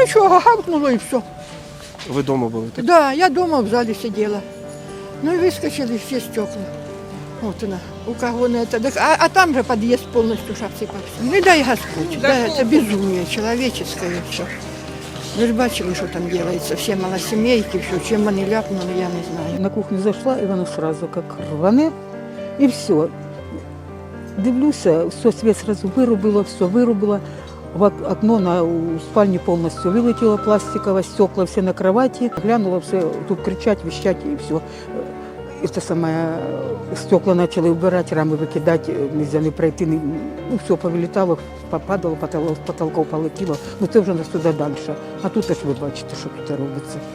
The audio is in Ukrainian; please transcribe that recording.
нічого, гавкнуло і все. Ви вдома були, так? Да, я дома в зале сидела. Ну и выскочили все стекла. Вот она, у кого на это. так- А, а там же подъезд полностью ж обсыпался. Не дай Господь. Да, это безумие человеческое все. Ви ж бачили, що там делается. Всі малосімейки, все, чим вони ляпнули, я не знаю. На кухню зайшла, і воно сразу як рване, і все. Дивлюся, все, світ сразу вирубило, все вирубило. В окно на у спальні повністю вилетіло пластикове, стекла всі на кроваті. Глянула все, тут кричать, віщать і все. І те саме стекла почали вбирати, рами викидати, нельзя не пройти. не- Ну, все повилітало, попадало, потолок, потолков полетіло. Ну це вже на сюди далі. А тут аж ви бачите, що тут робиться.